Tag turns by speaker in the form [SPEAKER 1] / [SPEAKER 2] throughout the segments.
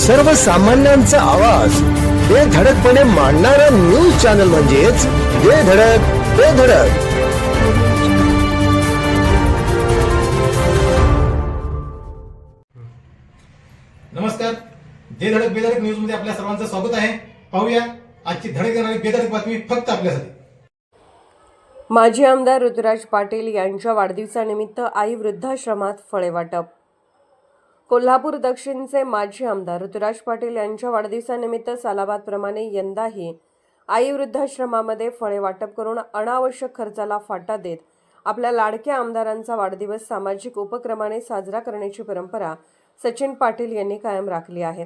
[SPEAKER 1] सर्वसामान्यांचा आवाज. बेधडकपणे मांडणारा न्यूज चॅनल म्हणजेच बेधडक बेधडक
[SPEAKER 2] नमस्कार. जे धडक बेधडक न्यूजमध्ये आपल्या सर्वांचं स्वागत आहे. पाहूया आजची धडक देणारी बेधडक बातमी फक्त आपल्यासाठी.
[SPEAKER 3] माजी आमदार ऋतुराज पाटील यांच्या वाढदिवसानिमित्त आई वृद्धाश्रमात फळे वाटप. कोल्हापूर दक्षिणचे माजी आमदार ऋतुराज पाटील यांच्या वाढदिवसानिमित्त सालाबादप्रमाणे यंदाही आई वृद्धाश्रमामध्ये फळे वाटप करून अनावश्यक खर्चाला फाटा देत आपल्या लाडक्या आमदारांचा वाढदिवस सामाजिक उपक्रमाने साजरा करण्याची परंपरा सचिन पाटील यांनी कायम राखली आहे.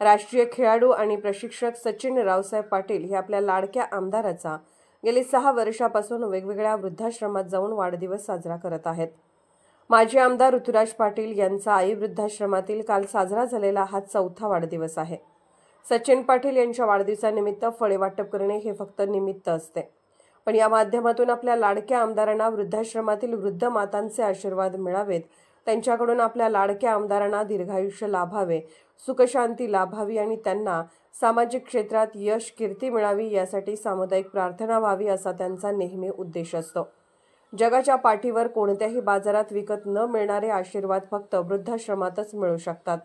[SPEAKER 3] राष्ट्रीय खेळाडू आणि प्रशिक्षक सचिन रावसाहेब पाटील हे आपल्या लाडक्या आमदाराचा गेली सहा वर्षापासून वेगवेगळ्या वृद्धाश्रमात जाऊन वाढदिवस साजरा करत आहेत. माजी आमदार ऋतुराज पाटील यांचा आई वृद्धाश्रमातील काल साजरा झालेला हा चौथा वाढदिवस आहे. सचिन पाटील यांच्या वाढदिवसानिमित्त फळे वाटप करणे हे फक्त निमित्त असते. पण या माध्यमातून आपल्या लाडक्या आमदारांना वृद्धाश्रमातील वृद्ध मातांचे आशीर्वाद मिळावेत. त्यांच्याकडून आपल्या लाडक्या आमदारांना दीर्घायुष्य लाभावे सुखशांती लाभावी आणि त्यांना सामाजिक क्षेत्रात यश कीर्ती मिळावी यासाठी सामुदायिक प्रार्थना व्हावी असा त्यांचा नेहमी उद्देश असतो. जगाच्या पाठीवर कोणत्याही बाजारात विकत न मिळणारे आशीर्वाद फक्त वृद्धाश्रमातच मिळू शकतात.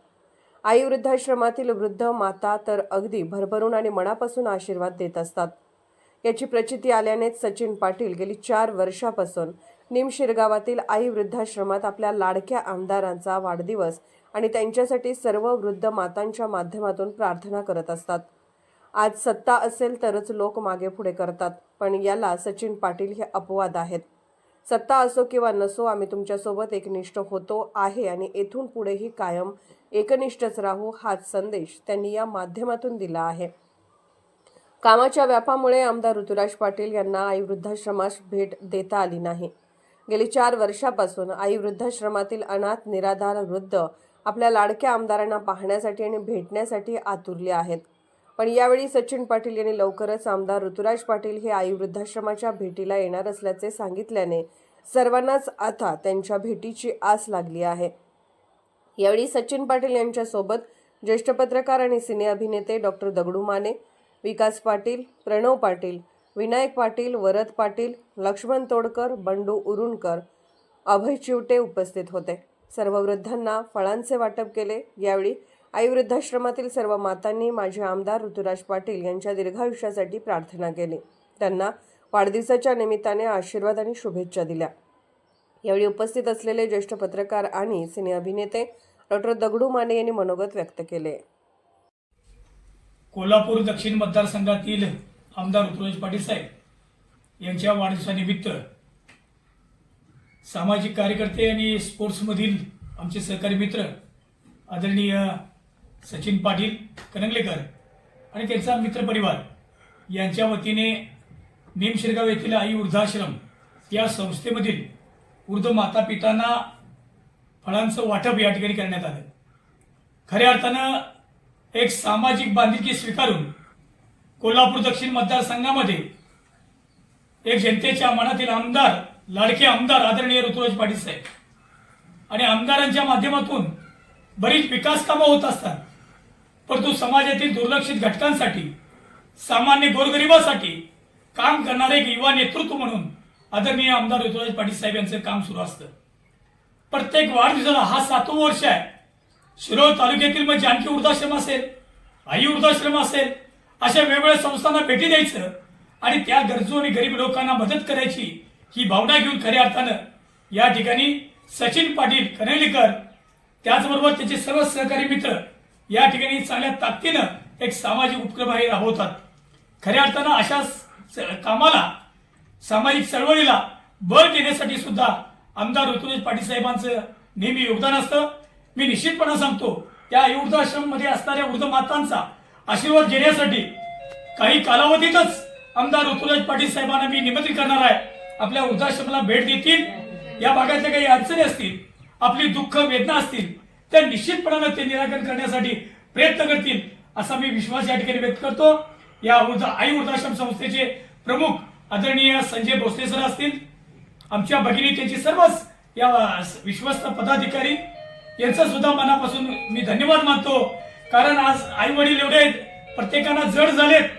[SPEAKER 3] आई वृद्धाश्रमातील वृद्ध माता तर अगदी भरभरून आणि मनापासून आशीर्वाद देत असतात. याची प्रचिती आल्यानेच सचिन पाटील गेली चार वर्षापासून निमशिरगावातील आई वृद्धाश्रमात आपल्या लाडक्या आमदारांचा वाढदिवस आणि त्यांच्यासाठी सर्व वृद्ध मातांच्या माध्यमातून प्रार्थना करत असतात. आज सत्ता असेल तरच लोक मागे पुढे करतात पण याला सचिन पाटील हे अपवाद आहेत. सत्ता असो किंवा नसो आम्ही तुमच्यासोबत एकनिष्ठ होतो आहे आणि येथून पुढेही कायम एकनिष्ठच राहू हाच संदेश त्यांनी या माध्यमातून दिला आहे. कामाच्या व्यापामुळे आमदार ऋतुराज पाटील यांना आई वृद्धाश्रमास भेट देता आली नाही. गेली चार वर्षापासून आई वृद्धाश्रमातील अनाथ निराधार वृद्ध आपल्या लाडक्या आमदारांना पाहण्यासाठी आणि भेटण्यासाठी आतुरले आहेत. पण यावेळी सचिन पाटील यांनी लवकरच आमदार ऋतुराज पाटील हे आई वृद्धाश्रमाच्या भेटीला येणार असल्याचे सांगितल्याने सर्वांनाच आता त्यांच्या भेटीची आस लागली आहे. यावेळी सचिन पाटील यांच्यासोबत ज्येष्ठ पत्रकार आणि सिने अभिनेते डॉक्टर दगडू माने विकास पाटील प्रणव पाटील विनायक पाटील वरद पाटील लक्ष्मण तोडकर बंडू उरुणकर अभय चिवटे उपस्थित होते. सर्व वृद्धांना फळांचे वाटप केले. यावेळी आई वृद्धाश्रमातील सर्व मातांनी माझे आमदार ऋतुराज पाटील यांच्या दीर्घायुष्यासाठी प्रार्थना केली. त्यांना वाढदिवसाच्या निमित्ताने आशीर्वाद आणि शुभेच्छा दिल्या. यावेळी उपस्थित असलेले ज्येष्ठ पत्रकार आणि सिने अभिनेते डॉक्टर दगडू माने यांनी मनोगत व्यक्त केले.
[SPEAKER 4] कोल्हापूर दक्षिण मतदारसंघातील आमदार ऋतुराज पाटील साहेब यांच्या वाढदिवसानिमित्त सामाजिक कार्यकर्ते आणि स्पोर्ट्समधील आमचे सहकारी मित्र आदरणीय सचिन पाटील करंगलेकर आणि त्यांचा मित्रपरिवार. यांच्या वतीने निमशिरगाव येथील आई वृद्धाश्रम या संस्थेमधील वृद्ध माता पितांना फळांचं वाटप या ठिकाणी करण्यात आलं. खऱ्या अर्थानं एक सामाजिक बांधिलकी स्वीकारून कोल्हापूर दक्षिण मतदारसंघामध्ये एक जनतेच्या मनातील आमदार लाडके आमदार आदरणीय ऋतुराज पाटील साहेब. आणि आमदारांच्या माध्यमातून बरीच विकास कामं होत असतात. परंतु समाजातील दुर्लक्षित घटकांसाठी सामान्य गोरगरिबासाठी काम करणारे एक युवा नेतृत्व म्हणून आदरणीय आमदार ऋतुराज पाटील साहेब यांचं काम सुरू असतं. प्रत्येक वाढदिवसाला हा सातवं वर्ष आहे. शिरोळ तालुक्यातील मग जानकी वृद्धाश्रम असेल आई वृद्धाश्रम असेल अशा वेगवेगळ्या संस्थांना भेटी द्यायचं आणि त्या गरजू आणि गरीब लोकांना मदत करायची ही भावना घेऊन खऱ्या अर्थानं या ठिकाणी सचिन पाटील कनेलीकर त्याचबरोबर त्याचे सर्व सहकारी मित्र या ठिकाणी चांगल्या ताकदीनं एक सामाजिक उपक्रम हे राबवतात. खऱ्या अर्थानं अशा कामाला सामाजिक चळवळीला बळ देण्यासाठी सुद्धा आमदार ऋतुराज पाटील साहेबांचं नेहमी योगदान असतं. मी निश्चितपणे सांगतो त्या वृद्धाश्रममध्ये असणाऱ्या वृद्ध मातांचा आशीर्वाद घेण्यासाठी काही कालावधीतच आमदार ऋतुराज पाटील साहेबांना मी निमंत्रित करणार आहे. आपल्या वृद्धाश्रमाला भेट देतील. या भागातल्या काही अडचणी असतील आपली दुःख वेदना असतील त्या निश्चितपणानं ते निराकरण करण्यासाठी प्रयत्न करतील असा मी विश्वास या ठिकाणी व्यक्त करतो. या वृद्ध आई वृद्धाश्रम संस्थेचे प्रमुख आदरणीय संजय भोसले सर असतील. आमच्या भगिनी त्यांची सर्वच या विश्वस्त पदाधिकारी यांचा सुद्धा मनापासून मी धन्यवाद मानतो. कारण आज आई वडील एवढे आहेत, प्रत्येकाला जड झालेत.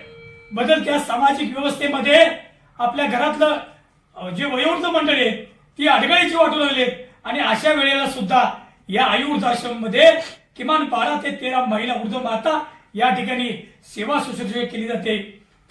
[SPEAKER 4] बदलत्या सामाजिक व्यवस्थेमध्ये आपल्या घरातलं जे वयोवृद्ध मंडळी आहेत ती अडगळीची वाटू लागलेत. आणि अशा वेळेला सुद्धा या आई वृद्धाश्रममध्ये किमान बारा ते तेरा महिला वृद्ध माता या ठिकाणी सेवा शुश्रूषा केली जाते.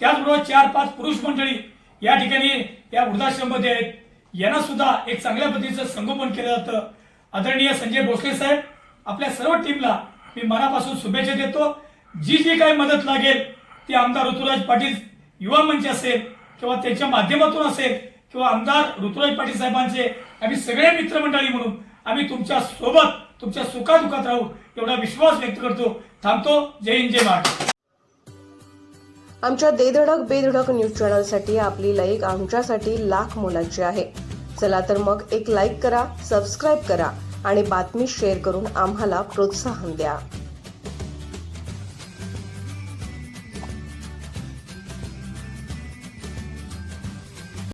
[SPEAKER 4] त्याचबरोबर चार पाच पुरुष मंडळी या ठिकाणी या वृद्धाश्रममध्ये आहेत. यांना सुद्धा एक चांगल्या पद्धतीचं संगोपन केलं जातं. आदरणीय संजय भोसले साहेब आपल्या सर्व टीमला मी मनापासून शुभेच्छा देतो. जी जी काही मदत लागेल ती आमदार ऋतुराज पाटील युवा मंच असेल किंवा त्यांच्या माध्यमातून असेल किंवा आमदार ऋतुराज पाटील साहेबांचे आम्ही सगळे मित्रमंडळी म्हणून आम्ही तुमच्यासोबत तुमच्या सुखादुखात राहू एवढा विश्वास व्यक्त करतो. थांबतो. जय हिंद जय महाराष्ट्र.
[SPEAKER 3] आमच्या देधडक बेधडक न्यूज चॅनलसाठी आपली लाईक आमच्यासाठी लाख मोलाची आहे. चला तर मग एक लाईक करा सबस्क्राईब करा आणि बातमी शेअर करून आम्हाला प्रोत्साहन द्या.